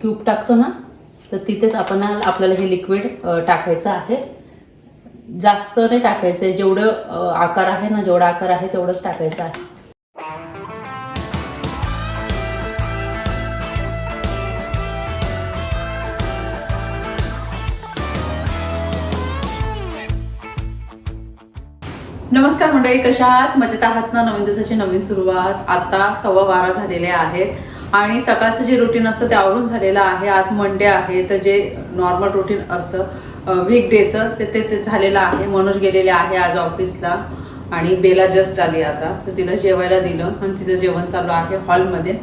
Cube टाकतो ना तर तिथेच आपण आपल्याला हे लिक्विड टाकायचं आहे. जास्त नाही टाकायचं आहे जेवढं आकार आहे ना जेवढा आकार आहे तेवढंच टाकायचं आहे. नमस्कार मंडळी कशा आहात? मजेत आहात ना? नवीन दिवसाची नवीन सुरुवात. आता सव्वा बारा झालेल्या आहेत. आणि सकाळचं जे रुटीन असतं ते आवरून झालेलं आहे. आज मंडे आहे तर जे नॉर्मल रुटीन असतं वीक डेचं ते तेच झालेलं आहे. मनोज गेलेले आहे आज ऑफिसला आणि बेला जस्ट आली आता. तर तिला जेवायला दिलं आणि तिचं जेवण चालू आहे हॉलमध्ये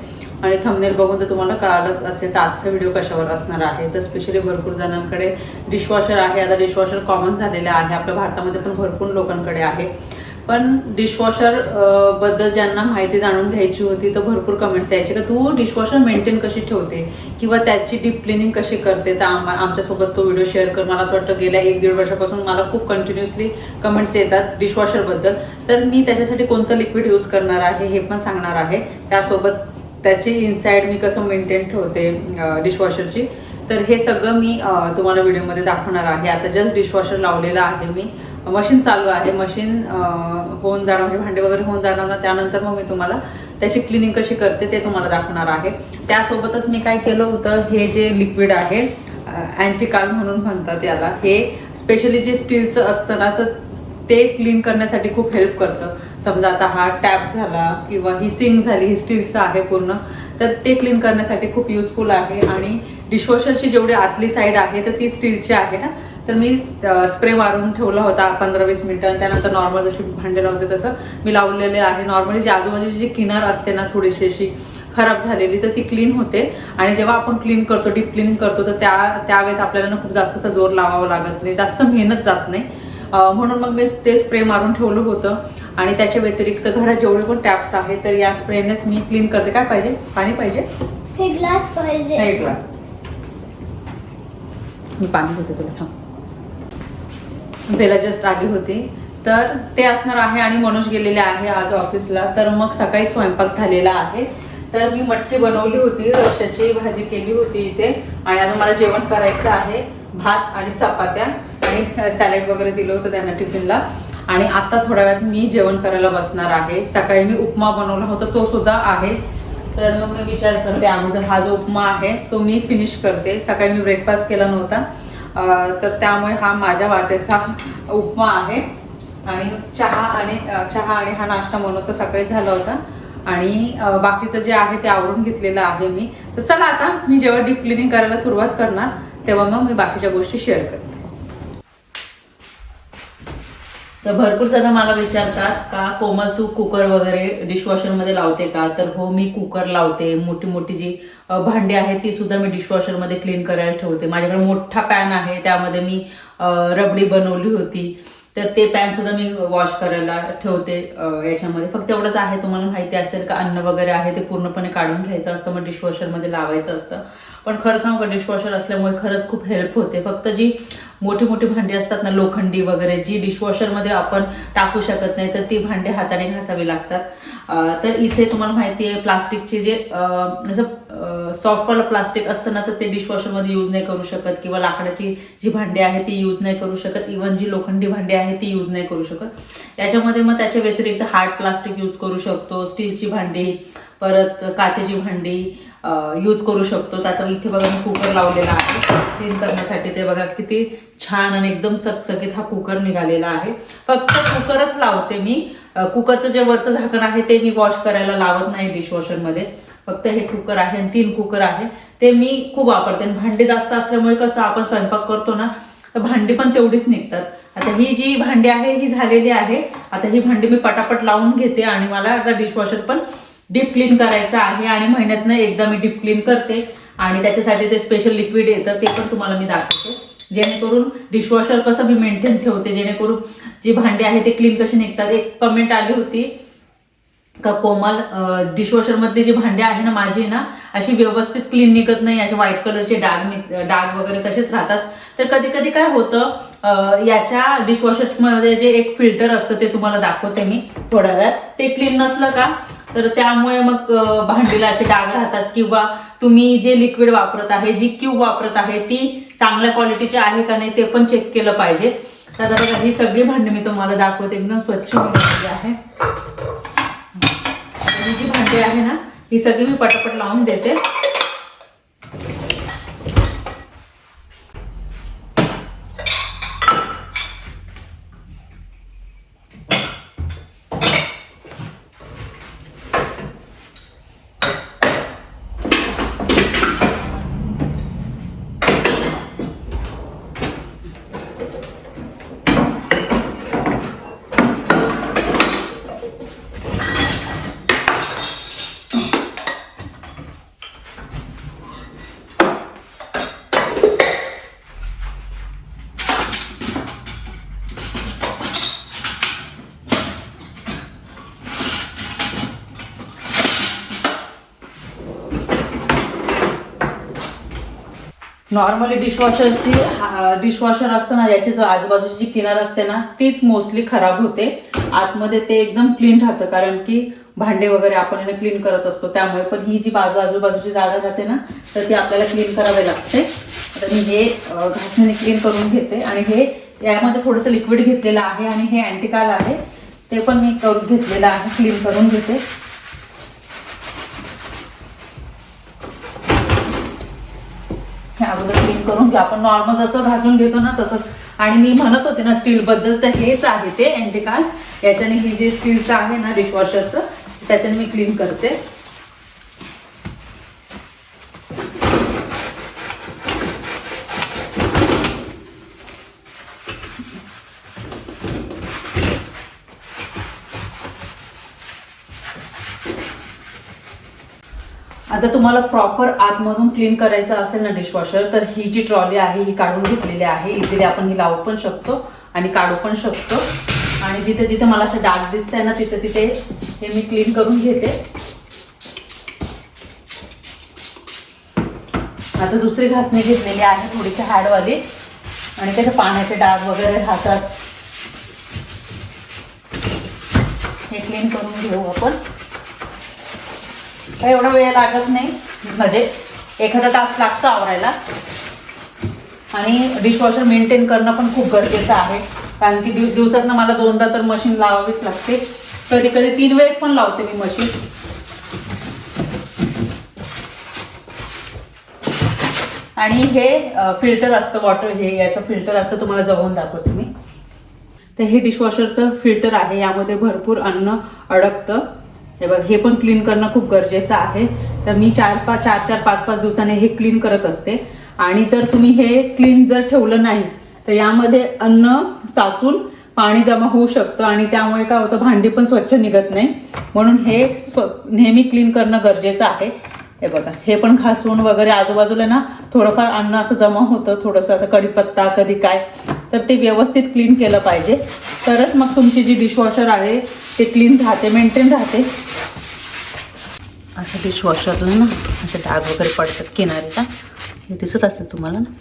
आणि थंबनेल बघून तर तुम्हाला कळालंच असेल तर आजचा व्हिडिओ कशावर असणार आहे. तर स्पेशली भरपूर जणांकडे डिशवॉशर आहे. आता डिशवॉशर कॉमन झालेलं आहे. आपल्या भारतामध्ये पण भरपूर लोकांकडे आहे. पण डिशवॉशरबद्दल ज्यांना माहिती जाणून घ्यायची होती तर भरपूर कमेंट्स यायचे. का तू डिशवॉशर मेंटेन कशी ठेवते? किंवा त्याची डीप क्लिनिंग कशी करते? तर आम आमच्यासोबत तो व्हिडिओ शेअर कर. मला असं वाटतं गेल्या एक दीड वर्षापासून मला खूप कंटिन्युअसली कमेंट्स येतात डिशवॉशरबद्दल तर मी त्याच्यासाठी कोणतं लिक्विड यूज करणार आहे हे पण सांगणार आहे. त्यासोबत त्याची इन्साईड मी कसं मेंटेन ठेवते डिशवॉशरची तर हे सगळं मी तुम्हाला व्हिडिओमध्ये दाखवणार आहे. आता जस्ट डिशवॉशर लावलेलं आहे मी. मशीन चालू आहे. मशीन होऊन जाणार म्हणजे भांडे वगैरे होऊन जाणार ना त्यानंतर मग मी तुम्हाला त्याची क्लिनिंग कशी करते ते तुम्हाला दाखवणार आहे. त्यासोबतच मी काय केलं होतं हे जे लिक्विड आहे अँटिकाल म्हणून म्हणतात याला हे स्पेशली जे स्टीलचं असतं ना तर ते क्लीन करण्यासाठी खूप हेल्प करतं. समजा आता हा टॅप झाला किंवा ही सिंग झाली ही स्टीलचं आहे पूर्ण तर ते क्लीन करण्यासाठी खूप युजफुल आहे. आणि डिशवॉशरची जेवढी आतली साईड आहे तर ती स्टीलची आहे ना तर मी स्प्रे मारून ठेवला होता पंधरा वीस मिनिटं आणि त्यानंतर नॉर्मल जशी भांडे लावते तसं मी लावलेले आहे. नॉर्मली जी आजूबाजूची जी किनार असते ना थोडीशी अशी खराब झालेली तर ती क्लीन होते. आणि जेव्हा आपण क्लीन करतो डीप क्लिनिंग करतो तर त्या त्यावेळेस आपल्याला ना खूप जास्त असा जोर लावावा लागत नाही. जास्त मेहनत जात नाही. म्हणून मग मी ते स्प्रे मारून ठेवलं होतं. आणि त्याच्या व्यतिरिक्त घरात जेवढे पण टॅप्स आहेत तर या स्प्रेनेच मी क्लीन करते. काय पाहिजे? पाणी पाहिजे? ग्लास पाहिजे. एक ग्लास मी पाणी होते तुला सांग बेला जस्ट आली होती. तर ते असणार आहे आणि मनोज गेलेले आहे आज ऑफिसला तर मग सकाळी स्वयंपाक झालेला आहे. तर मी मटकी बनवली होती रश्याची भाजी केली होती इथे. आणि आता मला जेवण करायचं आहे भात आणि चपात्या. आणि सॅलेड वगैरे दिलं होतं त्यांना टिफिनला. आणि आता थोड्या वेळात मी जेवण करायला बसणार आहे. सकाळी मी उपमा बनवला होता तो सुद्धा आहे. तर मग मी विचार करते अगोदर हा जो उपमा आहे तो मी फिनिश करते. सकाळी मी ब्रेकफास्ट केला नव्हता. तर त्यामुळे हा माझ्या वाटेचा उपमा आहे. आणि चहा आणि चहा आणि हा नाश्ता मनोचा सकाळी झाला होता. आणि बाकीचं जे आहे ते आवरून घेतलेलं आहे मी. तर चला आता मी जेव्हा डीप क्लिनिंग करायला सुरुवात करणार तेव्हा मग मी बाकीच्या गोष्टी शेअर करते. तर भरपूर जण मला विचारतात का कोमल तू कुकर वगैरे डिशवॉशरमध्ये लावते का? तर हो मी कुकर लावते. मोठी मोठी जी भांडी आहेत ती सुद्धा मी डिशवॉशरमध्ये क्लीन करायला ठेवते. माझ्याकडे मोठा पॅन आहे त्यामध्ये मी रबडी बनवली होती. तर ते पॅन सुद्धा मी वॉश करायला ठेवते याच्यामध्ये. फक्त एवढंच आहे तुम्हाला माहिती असेल का अन्न वगैरे आहे ते पूर्णपणे काढून घ्यायचं असतं मग डिशवॉशरमध्ये लावायचं असतं. पण खरं सांगू का डिशवॉशर असल्यामुळे खरंच खूप हेल्प होते. फक्त जी मोठी मोठी भांडी असतात ना लोखंडी वगैरे जी डिशवॉशरमध्ये आपण टाकू शकत नाही तर ती भांडी हाताने घासावी लागतात. तर इथे तुम्हाला माहिती आहे प्लास्टिकचे जे जसं सॉफ्टवालं प्लास्टिक असतं ना तर ते डिशवॉशरमध्ये यूज नाही करू शकत. किंवा लाकडाची जी भांडी आहे ती यूज नाही करू शकत. इवन जी लोखंडी भांडी आहे ती यूज नाही करू शकत. याच्यामध्ये मग त्याच्या व्यतिरिक्त हार्ड प्लास्टिक यूज करू शकतो. स्टीलची भांडी परत काचेची भांडी यूज करू शकतो. आता इथे बघा मी कुकर लावलेला आहे. क्लीन करण्यासाठी ते बघा किती छान आणि एकदम चकचकीत हा कुकर निघालेला आहे. फक्त कुकरच लावते मी. कुकरचं जे वरचं झाकण आहे ते मी वॉश करायला लावत नाही डिशवॉशरमध्ये फक्त हे कुकर आहे आणि तीन कुकर आहे. ते मी खूप वापरते. आणि भांडी जास्त असल्यामुळे कसं आपण स्वयंपाक करतो ना तर भांडी पण तेवढीच निघतात. आता ही जी भांडी आहे ही झालेली आहे. आता ही भांडी मी पटापट लावून घेते आणि मला आता डिशवॉशर पण डीप क्लीन करायचं आहे आणि महिन्यातनं एकदा मी डीप क्लीन करते आणि त्याच्यासाठी ते स्पेशल लिक्विड येतं ते पण तुम्हाला मी दाखवते. जेणेकरून डिशवॉशर कसं मी मेंटेन ठेवते जेणेकरून जी भांडी आहे ते क्लीन कशी निघतात. एक कमेंट आली होती का कोमल डिशवॉशर मधली जी भांडी आहे ना माझी ना अशी व्यवस्थित क्लीन निघत नाही असे व्हाईट कलरचे डाग डाग वगैरे तसेच राहतात. तर कधी कधी काय होतं याच्या डिशवॉशरमध्ये जे एक फिल्टर असतं ते तुम्हाला दाखवते मी थोड्या वेळात. ते क्लीन नसलं का तर त्यामुळे मग भांडीला असे डाग राहतात किंवा तुम्ही जे लिक्विड वापरत आहे जी क्यूब वापरत आहे ती चांगल्या क्वालिटीची आहे का नाही ते पण चेक केलं पाहिजे. तर आता बघा ही सगळी भांडी मी तुम्हाला दाखवते. एकदम स्वच्छ आहे. ही जी भांडी आहे ना ही सगळी मी पटापट लावून देते. नॉर्मली डिशवॉशरची डिशवॉशर असतं ना याची जो आजूबाजूची जी किनार असते ना तीच मोस्टली खराब होते. आतमध्ये ते एकदम क्लीन राहतं कारण की भांडे वगैरे आपण क्लीन करत असतो. त्यामुळे पण ही जी बाजू आजूबाजूची जागा जाते ना तर ती आपल्याला क्लीन करावी लागते. आता मी हे घासण्याने क्लीन करून घेते. आणि हे यामध्ये थोडंसं लिक्विड घेतलेलं आहे आणि हे अँटिकाल आहे. ते पण मी करून घेतलेलं आहे क्लीन करून घेते. अगोदर क्लीन करून घ्या आपण नॉर्मल जसं घासून घेतो ना तसं. आणि मी म्हणत होते ना स्टील बद्दल तर हेच आहे ते अँटिकाल याच्याने हे जे स्टीलचं आहे ना डिशवॉशरचं त्याच्याने मी क्लीन करते. आता तुम्हाला प्रॉपर आतमधून क्लीन करायचं असेल ना डिशवॉशर तर ही जी ट्रॉली आहे ही काढून घेतलेली आहे. इझिली आपण ही लावू पण शकतो आणि काढू पण शकतो. आणि जिथे जिथे मला असे डाग दिसत आहे ना तिथे तिथे हे मी क्लीन करून घेते. आता दुसरी घासणी घेतलेली आहे थोडीशी हार्डवाली आणि त्याचे पाण्याचे डाग वगैरे राहतात. हे क्लीन करून घेऊ आपण. एवढा वेळ लागत नाही. म्हणजे एखादा तास लागतो आवरायला. आणि डिशवॉशर मेंटेन करणं पण खूप गरजेचं आहे. कारण की दिव दिवसातनं मला दोनदा तर मशीन लावावीच लागते. कधी कधी तीन वेळेस पण लावते मी मशीन आणि हे फिल्टर असतं वॉटर हे याचं फिल्टर असतं तुम्हाला जवळून दाखवते मी. तर हे डिशवॉशरचं फिल्टर आहे. यामध्ये भरपूर अन्न अडकतं. हे बघ हे पण क्लीन करणं खूप गरजेचं आहे. तर मी चार पाच चार चार पाच पाच दिवसाने हे क्लीन करत असते. आणि जर तुम्ही हे क्लीन जर ठेवलं नाही तर यामध्ये अन्न साचून पाणी जमा होऊ शकतं आणि त्यामुळे काय होतं भांडी पण स्वच्छ निघत नाही. म्हणून हे स्व नेहमी क्लीन करणं गरजेचं आहे. हे बघा हे पण खासून वगैरे आजूबाजूला ना थोडंफार अन्न असं जमा होतं थोडंसं असं कढीपत्ता कधी काय तर ते व्यवस्थित क्लीन केलं पाहिजे. तरच मग तुमची जी डिशवॉशर आहे ते क्लीन राहते मेंटेन राहते. असं डिशवॉशरला ना असे डाग वगैरे पडतात किनारीचा हे दिसत असेल तुम्हाला ना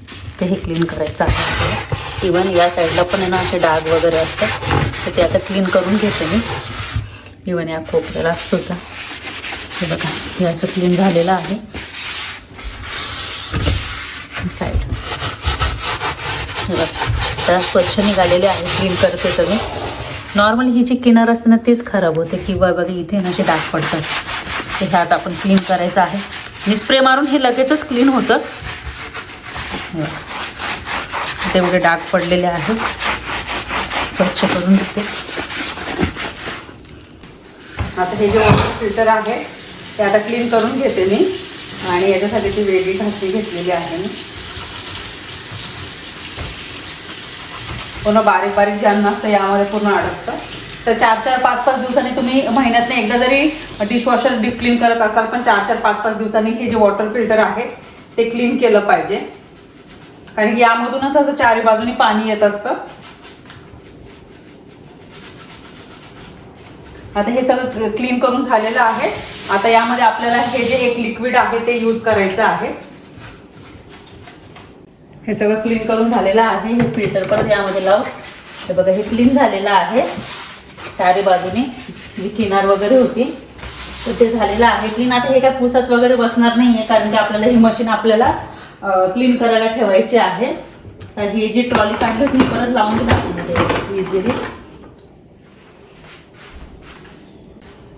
ते हे क्लीन करायचं आहे आपल्याला. इवन या साईडला पण आहे ना असे डाग वगैरे असतात तर ते आता क्लीन करून घेते मी. इवन या कोपऱ्याला सुद्धा. हे बघा हे असं क्लीन झालेलं आहे. साईड हे बघा त्याला स्वच्छ निघालेले आहे क्लीन करते तर मी नॉर्मल ही जी किनार असते ना तीच खराब होते. किंवा बघा इथे ना असे डाग पडतात. ते ह्यात आपण क्लीन करायचं आहे. मी स्प्रे मारून हे लगेचच क्लीन होतं. तेवढे डाग पडलेले आहेत स्वच्छ करून देते. आता हे जे वॉटर फिल्टर आहे ते आता क्लीन करून घेते मी. आणि याच्यासाठी ती वेगळी भाजी घेतलेली आहे मी. पूर्ण बारीक बारीक जे अन्न असतं यामध्ये पूर्ण अडकतं. तर चार चार पाच पाच दिवसांनी तुम्ही महिन्यातनं एकदा जरी डिशवॉशर डीप क्लीन करत असाल पण चार चार पाच पाच दिवसांनी हे जे वॉटर फिल्टर आहे ते क्लीन केलं पाहिजे. कारण की यामधूनच असं चारी बाजूनी पाणी येत असतं. आता हे सगळं क्लीन करून झालेलं आहे. आता यामध्ये आपल्याला हे जे एक लिक्विड आहे ते यूज करायचं आहे. हे सगळं क्लीन करून झालेलं आहे हे फिल्टर परत यामध्ये लाव. हे बघा हे क्लीन झालेलं आहे. चारी बाजूने जी किनार वगैरे होती तर ते झालेलं आहे क्लीन आता हे काय पुसत वगैरे बसणार नाही आहे कारण की आपल्याला ही मशीन आपल्याला क्लीन करायला ठेवायची आहे. तर ही जी ट्रॉली काढली होती परत लावून दिली इझिली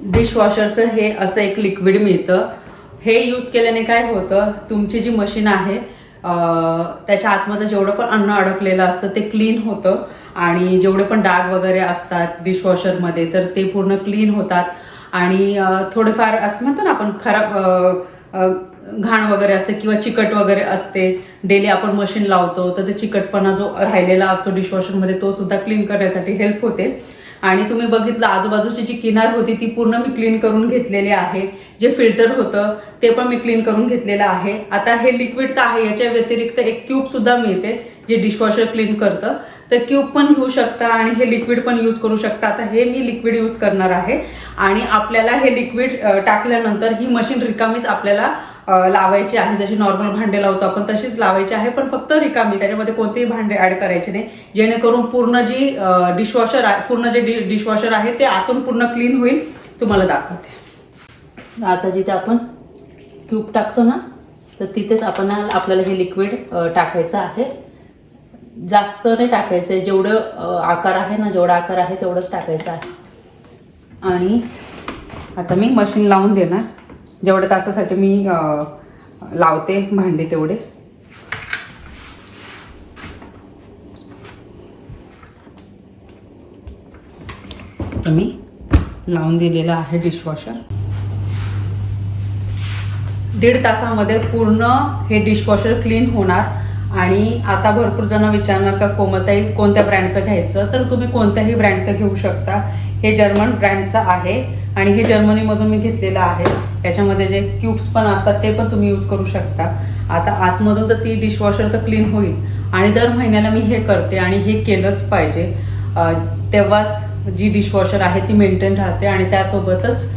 डिशवॉशरचं हे असं एक लिक्विड मिळतं. हे यूज केल्याने काय होतं तुमची जी मशीन आहे त्याच्या आतमध्ये जेवढं पण अन्न अडकलेलं असतं ते क्लीन होतं. आणि जेवढे पण डाग वगैरे असतात डिशवॉशरमध्ये तर ते पूर्ण क्लीन होतात. आणि थोडेफार असं म्हणतो ना आपण खराब घाण वगैरे असते किंवा चिकट वगैरे असते डेली आपण मशीन लावतो तर ते चिकटपणा जो राहिलेला असतो डिशवॉशरमध्ये तो सुद्धा क्लीन करण्यासाठी हेल्प होते. आणि तुम्ही बघितलं आजूबाजूची जी किनार होती ती पूर्ण मी क्लीन करून घेतलेली आहे. जे फिल्टर होतं ते पण मी क्लीन करून घेतलेलं आहे. आता हे लिक्विड तर आहे याच्या व्यतिरिक्त एक क्यूब सुद्धा मिळते जे डिशवॉशर क्लीन करतं. तर क्यूब पण घेऊ शकता आणि हे लिक्विड पण यूज करू शकता. आता हे मी लिक्विड यूज करणार आहे. आणि आपल्याला हे लिक्विड टाकल्यानंतर ही मशीन रिकामीच आपल्याला लावायची आहे जशी नॉर्मल भांडे लावतो आपण तशीच लावायची आहे पण फक्त रिकामी त्याच्यामध्ये कोणतेही भांडे ऍड करायचे नाही. जेणेकरून पूर्ण जी डिशवॉशर आहे पूर्ण जे डिशवॉशर आहे ते आतून पूर्ण क्लीन होईल. तुम्हाला दाखवते. आता जिथे आपण क्यूब टाकतो ना तर तिथेच आपण आपल्याला हे लिक्विड टाकायचं आहे. जास्त नाही टाकायचं आहे जेवढं आकार आहे ना जेवढा आकार आहे तेवढंच टाकायचं आहे. आणि आता मी मशीन लावून देणार. जेवढ्या तासासाठी मी लावते भांडे तेवढे. मी लावून दिलेलं आहे डिशवॉशर दीड तासामध्ये पूर्ण हे डिशवॉशर क्लीन होणार. आणि आता भरपूर जण विचारणार का कोमताई कोणत्या ब्रँडचं घ्यायचं? तर तुम्ही कोणत्याही ब्रँडचं घेऊ शकता. हे जर्मन ब्रँडचं आहे. आणि हे जर्मनीमधून मी घेतलेलं आहे. याच्यामध्ये जे क्यूब्स पण असतात ते पण तुम्ही यूज करू शकता. आता आतमधून तर ती डिशवॉशर तर क्लीन होईल. आणि दर महिन्याला मी हे करते आणि हे केलंच पाहिजे. तेव्हाच जी डिशवॉशर आहे ती मेंटेन राहते आणि त्यासोबतच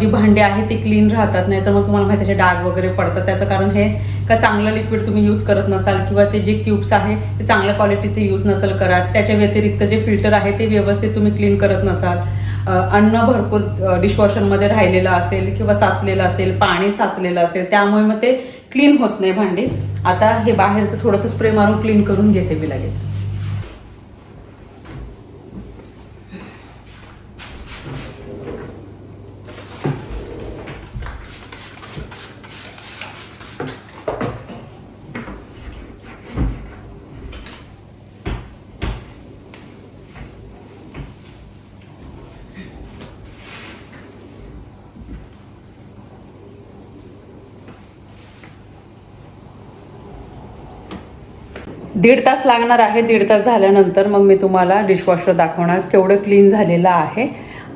जी भांडी आहेत ती क्लीन राहतात. नाही तर मग तुम्हाला माहिती त्याचे डाग वगैरे पडतात. त्याचं कारण हे का चांगलं लिक्विड तुम्ही यूज करत नसाल किंवा ते जे क्यूब्स आहे ते चांगल्या क्वालिटीचे यूज नसेल करा त्याच्या व्यतिरिक्त जे फिल्टर आहे ते व्यवस्थित तुम्ही क्लीन करत नसाल. अन्न भरपूर डिशवॉशरमध्ये राहिलेलं असेल किंवा साचलेलं असेल पाणी साचलेलं असेल त्यामुळे मग ते क्लीन होत नाही भांडी. आता हे बाहेरचं थोडंसं स्प्रे मारून क्लीन करून घेते मी लगेच. दीड तास लागणार आहे दीड तास झाल्यानंतर मग मी तुम्हाला डिशवॉशर दाखवणार केवढं क्लीन झालेलं आहे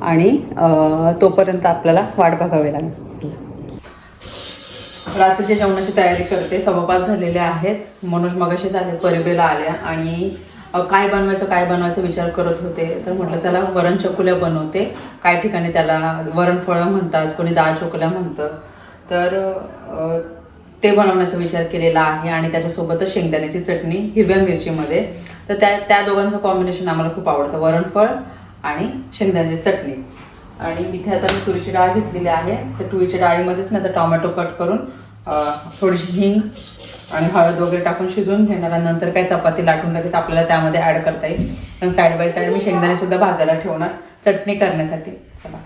आणि तोपर्यंत आपल्याला वाट बघावी लागेल. रात्रीच्या जेवणाची तयारी करते सव्वा झालेले आहेत. मनोज मगाशी झाले परिबेला आल्या आणि काय बनवायचं काय बनवायचं विचार करत होते. तर म्हटलं चला वरण चकुल्या बनवते. काही ठिकाणी त्याला वरण फळं म्हणतात कोणी दाळ चोकल्या म्हणतं. तर ते बनवण्याचा विचार केलेला आहे आणि त्याच्यासोबतच शेंगदाण्याची चटणी हिरव्या मिरचीमध्ये. तर त्या त्या दोघांचं कॉम्बिनेशन आम्हाला खूप आवडतं. वरणफळ आणि शेंगदाण्याची चटणी. आणि इथे आता मी तुरीची डाळ घेतलेली आहे. तर तुरीच्या डाळीमध्येच मी आता टोमॅटो कट करून थोडीशी हिंग आणि हळद वगैरे टाकून शिजवून घेणार आणि नंतर काही चपाती लाटून लगेच आपल्याला त्यामध्ये ॲड करता येईल. कारण साईड बाय साईड मी शेंगदाणेसुद्धा भाजायला ठेवणार. चटणी करण्यासाठी. चला.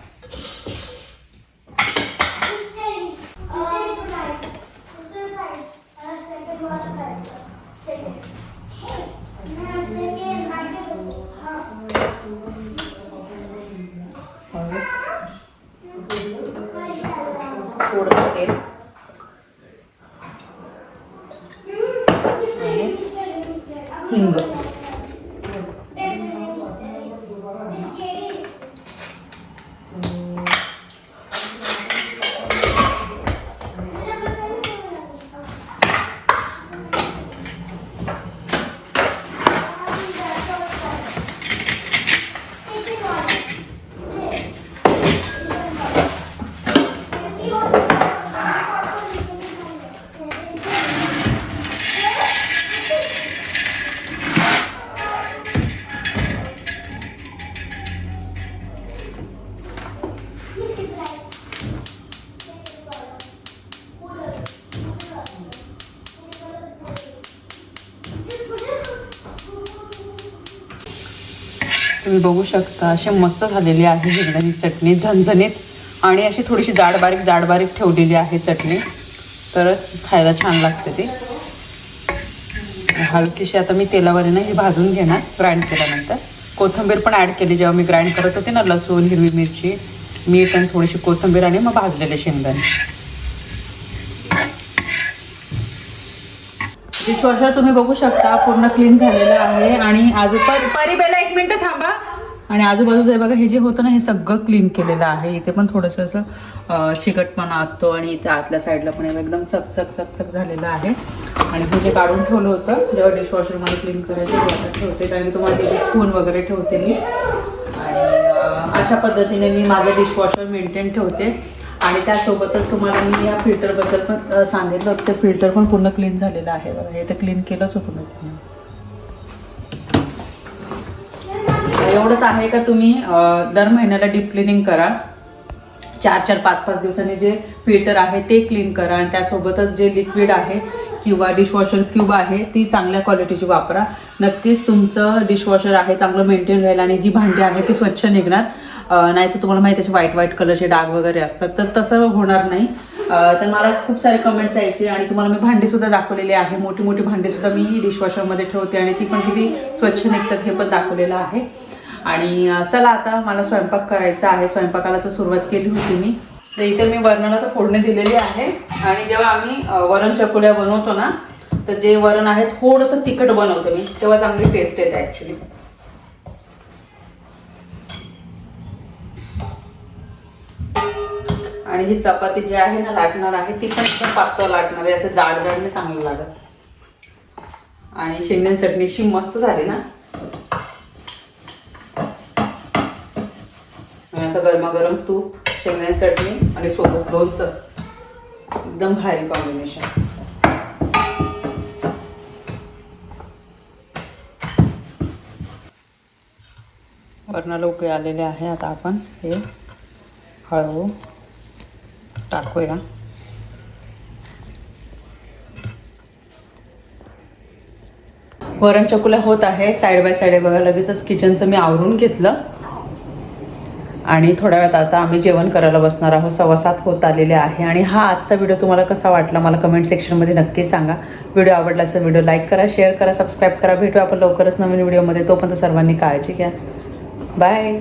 तुम्ही बघू शकता अशी मस्त झालेली आहे शेंगदाणी चटणी झणझणीत. आणि अशी थोडीशी जाड बारीक जाड बारीक ठेवलेली आहे चटणी. तरच खायला छान लागते ती. हलकीशी आता मी तेलावर ना हे भाजून घेणार ग्राइंड केल्यानंतर. कोथिंबीर पण ॲड केली जेव्हा मी ग्राइंड करत होते ना लसूण हिरवी मिरची मीठ आणि थोडीशी कोथिंबीर आणि मग भाजलेले शेंगदाणे. डिशवॉशर तुम्ही बघू शकता पूर्ण क्लीन झालेलं आहे. आणि आजू पर परिबेला एक मिनटं थांबा. आणि आजूबाजूचं हे बघा हे जे होतं ना हे सगळं क्लीन केलेलं आहे. इथे पण थोडंसं असं चिकटपणा असतो आणि इथे आतल्या साईडला पण एकदम चकचक चकचक झालेलं आहे. आणि हे जे काढून ठेवलं होतं जेव्हा डिशवॉशरमध्ये क्लीन करायचं तेव्हा ठेवते. कारण की तुम्हाला तिथे स्पून वगैरे ठेवते मी. आणि अशा पद्धतीने मी माझं डिशवॉशर मेंटेन ठेवते. आणि त्यासोबतच तुम्हाला मी या फिल्टरबद्दल पण सांगितलं होतं. ते फिल्टर पण पूर्ण क्लीन झालेलं आहे बघा. हे तर क्लीन केलंच होतं मी. एवढंच आहे का तुम्ही दर महिन्याला डीप क्लिनिंग करा. चार चार पाच पाच दिवसांनी जे फिल्टर आहे ते क्लीन करा आणि त्यासोबतच जे लिक्विड आहे किंवा डिशवॉशर क्यूब आहे ती चांगल्या क्वालिटीची वापरा. नक्कीच तुमचं डिशवॉशर आहे चांगलं मेंटेन राहील आणि जी भांडी आहे ती स्वच्छ निघणार. नाही तर तुम्हाला माहिती असे व्हाईट व्हाईट कलरचे डाग वगैरे असतात. तर तसं होणार नाही. तर मला खूप सारे कमेंट्स यायचे आणि तुम्हाला मी भांडीसुद्धा दाखवलेली आहे. मोठी मोठी भांडीसुद्धा मी डिशवॉशरमध्ये ठेवते आणि ती पण किती स्वच्छ निघतात हे पण दाखवलेलं आहे. आणि चला आता मला स्वयंपाक करायचा आहे. स्वयंपाकाला तर सुरुवात केली होती मी. तर इथे मी वरणाला तर फोडणी दिलेली आहे. आणि जेव्हा आम्ही वरण चकुल्या बनवतो ना तर जे वरण आहे थोडंसं तिखट बनवतो मी. तेव्हा चांगली टेस्ट येते ॲक्च्युली आणि ही चपाती जी आहे ना लाटणार आहे ती पण एकदम पातळ लाटणार आहे असं जाड जाडने चांगलं लागत आणि शेंगदाण चटणीशी मस्त झाली ना. असं गरमागरम तूप शेंगदाण चटणी आणि सोबत लोणचं एकदम भारी कॉम्बिनेशन वरणाला उकळी आलेले आहे आता आपण हे हळू. टाकूया वरण चकुल्या होत आहे साईड बाय साईड बघा. लगेचच किचनचं मी आवरून घेतलं. आणि थोड्या वेळात आता आम्ही जेवण करायला बसणार आहोत. सव्वा सात होत आलेले आहे. आणि हा आजचा व्हिडिओ तुम्हाला कसा वाटला मला कमेंट सेक्शनमध्ये नक्की सांगा. व्हिडिओ आवडला असेल व्हिडिओ लाईक करा शेअर करा सबस्क्राईब करा. भेटू आपण लवकरच नवीन व्हिडिओमध्ये तोपर्यंत सर्वांनी काळजी घ्या. बाय